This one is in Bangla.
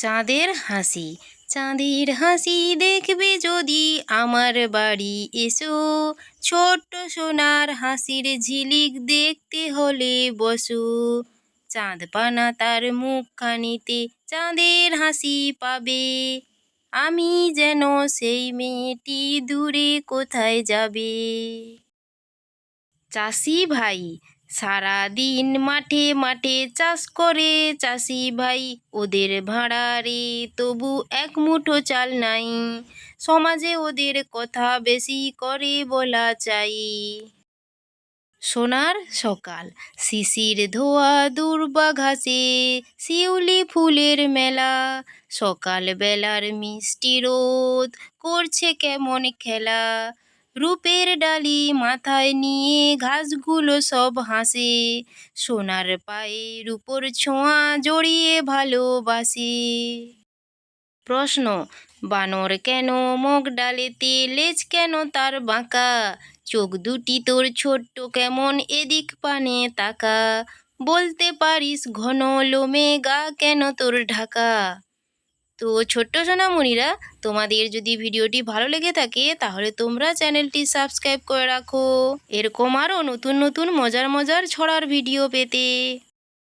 চাঁদের হাসি চাঁদের হাসি দেখবে যদি আমার বাড়ি এসো। ছোট্ট সোনার হাসির ঝিলিক দেখতে হলে বসো। চাঁদ পানা তার মুখখানিতে চাঁদের হাসি পাবে। আমি যেন সেই মেয়েটি দূরে কোথায় যাবে? চাষি ভাই সারা দিন মাঠে মাঠে চাষ করে চাষি ভাই, ওদের ভাড়া রে, তবু এক মুঠো চাল নাই। সমাজে ওদের কথা বেশি করে বলা চাই। সোনার সকাল, শিশির ধোয়া দুর্বা ঘাসে, শিউলি ফুলের মেলা। সকাল বেলার মিষ্টি রোদ করছে কেমন খেলা। রূপের ডালি মাথায় নিয়ে ঘাসগুলো সব হাসে। সোনার পায়ের উপর ছোঁয়া জড়িয়ে ভালোবাসে। প্রশ্ন, বানর কেন মুখ ডালেতে, লেজ কেন তার বাঁকা? চোখ দুটি তোর ছোট্ট কেমন এদিক পানে তাকা? বলতে পারিস ঘন লোমে গা কেন তোর ঢাকা? তো ছোট্ট সোনামণিরা তোমাদের যদি ভিডিওটি ভালো লেগে থাকে, তাহলে তোমরা চ্যানেলটি সাবস্ক্রাইব করে রাখো। এরকম আরও নতুন নতুন মজার মজার ছড়ার ভিডিও পেতে।